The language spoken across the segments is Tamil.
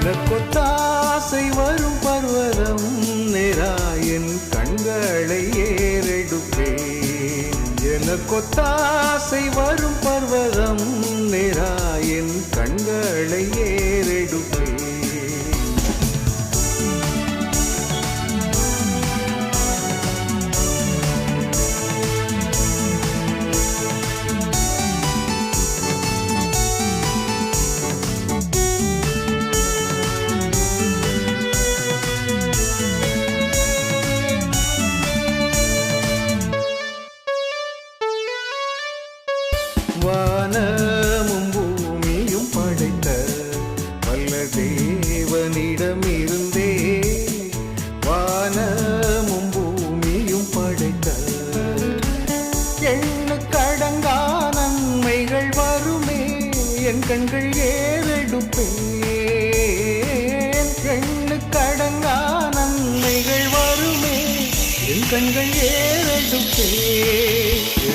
கொத்தாசை வரும் பர்வதம் நேராயன் கண்களை ஏறெடுப்பேன். என கொத்தாசை வரும் பர்வதம் நேராயன் கண்களை ஏறெடுப்பேன். வானமும் பூமியும் படைத்த வல்ல தேவனிடமிருந்தே. வானமும் பூமியும் படைத்த எண்ணு எண்ணுக்கடங்கா நன்மைகள் வருமே. என் கண்கள் ஏறெடுப்பேன். எண்ணுக்கடங்கா நன்மைகள் வருமே. என் கண்கள்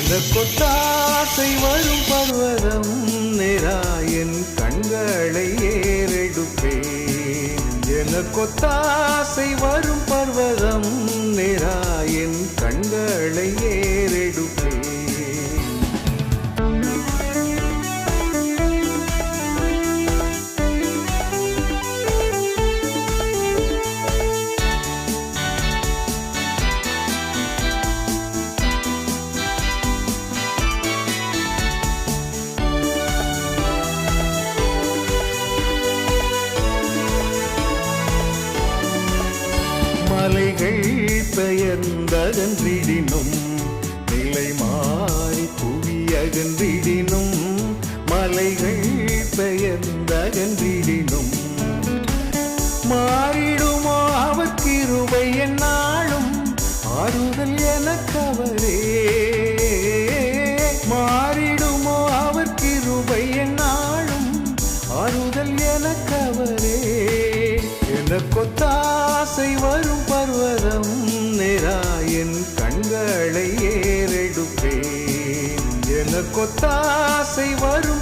ஏறெடுப்பே எனக்கொத்தாசை வரும் பர்வதம் நேராயன் கண்களை ஏறெடுப்பேன். என கொத்தாசை வரும் பர்வதம் நேராயன் கண்களை ஏறெடுப்பேன். மலைகள் பெயர்ந்தகன்றிடினும் நிலை மாறி புவி அகன்றிடினும் மலைகள் பெயர்ந்தகன்றிடினும். மாறிடுமோ அவக்கிருவை என்னாலும் ஆறுதல் எனக்கவரே. மாறிடுமோ அவர் கிருபை என்னாலும் ஆறுதல் எனக்கவரே. எனக்கொத்தாசை வரும் பர்வதம் நேராயன் கண்களை ஏறெடுப்பேன். என கொத்தாசை வரும்